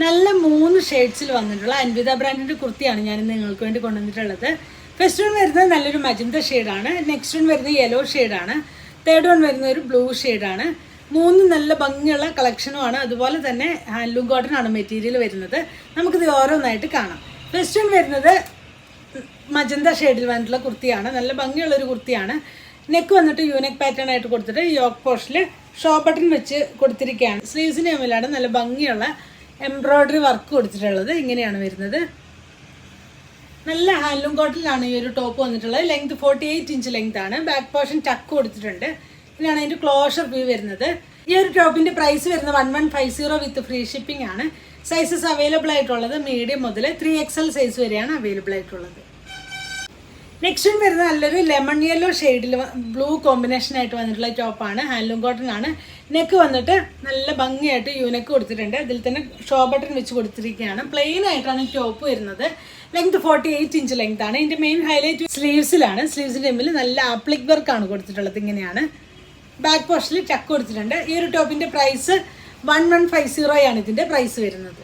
നല്ല മൂന്ന് ഷെയ്ഡ്സിൽ വന്നിട്ടുള്ള അൻവിത ബ്രാൻഡിന്റെ കുർത്തിയാണ് ഞാൻ നിങ്ങൾക്ക് വേണ്ടി കൊണ്ടുവന്നിട്ടുള്ളത്. ഫസ്റ്റ് വൺ വരുന്നത് നല്ലൊരു മജന്ത ഷെയ്ഡാണ് നെക്സ്റ്റ് വൺ വരുന്നത് യെല്ലോ ഷെയ്ഡാണ് തേർഡ് വൺ വരുന്നത് ഒരു ബ്ലൂ ഷെയ്ഡാണ് മൂന്ന് നല്ല ഭംഗിയുള്ള കളക്ഷനുമാണ് അതുപോലെ തന്നെ ഹാൻഡ്ലൂം കോട്ടൺ ആണ് മെറ്റീരിയൽ വരുന്നത്. നമുക്കിത് ഓരോന്നായിട്ട് കാണാം. ഫസ്റ്റ് വൺ വരുന്നത് മജന്ത ഷെയ്ഡിൽ വന്നിട്ടുള്ള കുർത്തിയാണ്. നല്ല ഭംഗിയുള്ള ഒരു കുർത്തിയാണ്. നെക്ക് വന്നിട്ട് യൂനെക്ക് പാറ്റേൺ ആയിട്ട് കൊടുത്തിട്ട് യോക്ക് പോസ്റ്റിൽ ഷോ ബട്ടൺ വെച്ച് കൊടുത്തിരിക്കുകയാണ്. സ്ലീവ്സിന് മുമ്പിലാണ് നല്ല ഭംഗിയുള്ള എംബ്രോയ്ഡറി വർക്ക് കൊടുത്തിട്ടുള്ളത് ഇങ്ങനെയാണ് വരുന്നത്. നല്ല ഹാൻഡ്ലൂം കോട്ടണിലാണ് ഈ ഒരു ടോപ്പ് വന്നിട്ടുള്ളത്. Length forty eight inch length ആണ്. ബാക്ക് പോർഷൻ ടക്ക് കൊടുത്തിട്ടുണ്ട്. ഇതിനാണ് അതിന്റെ ക്ലോഷർ വ്യൂ വരുന്നത്. ഈ ഒരു ടോപ്പിന്റെ പ്രൈസ് വരുന്നത് one one five zero with free shipping ആണ്. സൈസസ് അവൈലബിൾ ആയിട്ടുള്ളത് മീഡിയം മുതൽ ത്രീ എക്സൽ സൈസ് വരെയാണ് അവൈലബിൾ ആയിട്ടുള്ളത്. നെക്സ്റ്റ് വൺ വരുന്നത് നല്ലൊരു ലെമൺ യെല്ലോ ഷെയ്ഡിൽ ബ്ലൂ കോമ്പിനേഷൻ ആയിട്ട് വന്നിട്ടുള്ള ടോപ്പാണ് ഹാൻഡ്ലൂം കോട്ടൺ ആണ്. നെക്ക് വന്നിട്ട് നല്ല ഭംഗിയായിട്ട് യൂനെക്ക് കൊടുത്തിട്ടുണ്ട്. അതിൽ തന്നെ ഷോ ബട്ടൺ വെച്ച് കൊടുത്തിരിക്കുകയാണ്. പ്ലെയിൻ ആയിട്ടാണ് ടോപ്പ് വരുന്നത്. Length forty eight inch length ആണ് ഇതിന്റെ മെയിൻ ഹൈലൈറ്റ് സ്ലീവ്സിലാണ് സ്ലീവ്സിന്റെ മുമ്പിൽ നല്ല ആപ്ലിക് വർക്ക് ആണ് കൊടുത്തിട്ടുള്ളത് ഇങ്ങനെയാണ്. ബാക്ക് പോർഷനിൽ ചക്ക് കൊടുത്തിട്ടുണ്ട്. ഈ ഒരു ടോപ്പിന്റെ പ്രൈസ് വൺ വൺ ഫൈവ് സീറോയാണ് ഇതിന്റെ പ്രൈസ് വരുന്നത്.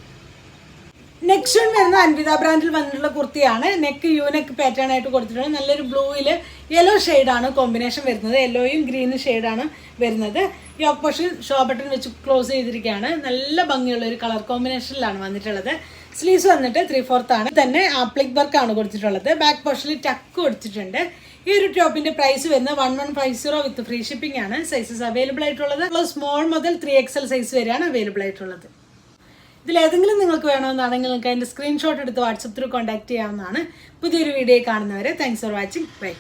നെക്സ്റ്റ് വൺ വരുന്ന അൻവിത ബ്രാൻഡിൽ വന്നിട്ടുള്ള കുർത്തിയാണ്. നെക്ക് യു നെക്ക് പാറ്റേൺ ആയിട്ട് കൊടുത്തിട്ടുണ്ട്. നല്ലൊരു ബ്ലൂയിൽ യെല്ലോ ആണ് കോമ്പിനേഷൻ വരുന്നത്. യെല്ലോയും ഗ്രീനും ഷെയ്ഡാണ് വരുന്നത്. യോക്ക് ഓപ്പോഷൻ ഷോ ബട്ടൺ വെച്ച് ക്ലോസ് ചെയ്തിരിക്കുകയാണ്. നല്ല ഭംഗിയുള്ള ഒരു കളർ കോമ്പിനേഷനിലാണ് വന്നിട്ടുള്ളത്. സ്ലീവ്സ് വന്നിട്ട് ത്രീ ഫോർത്ത് ആണ്. തന്നെ ആപ്ലിക് വർക്ക് ആണ് കൊടുത്തിട്ടുള്ളത്. ബാക്ക് പോർഷനിൽ ടക്ക് കൊടുത്തിട്ടുണ്ട്. ഈ ഒരു ടോപ്പിന്റെ പ്രൈസ് വരുന്നത് one one five zero with free shipping ആണ്. സൈസസ് അവൈലബിൾ ആയിട്ടുള്ളത്. സ്മോൾ മുതൽ ത്രീ എക്സൽ സൈസ് വരെയാണ് അവൈലബിൾ ആയിട്ടുള്ളത്. ഇതിൽ ഏതെങ്കിലും നിങ്ങൾക്ക് വേണമെന്നാണെങ്കിൽ നിങ്ങൾക്ക് അതിന്റെ സ്ക്രീൻഷോട്ട് എടുത്ത് വാട്സപ്പ് ത്രൂ കോൺടാക്ട് ചെയ്യാവുന്നതാണ്. പുതിയൊരു വീഡിയോ കാണുന്നവരെ താങ്ക്സ് ഫോർ വാച്ചിങ് ബൈ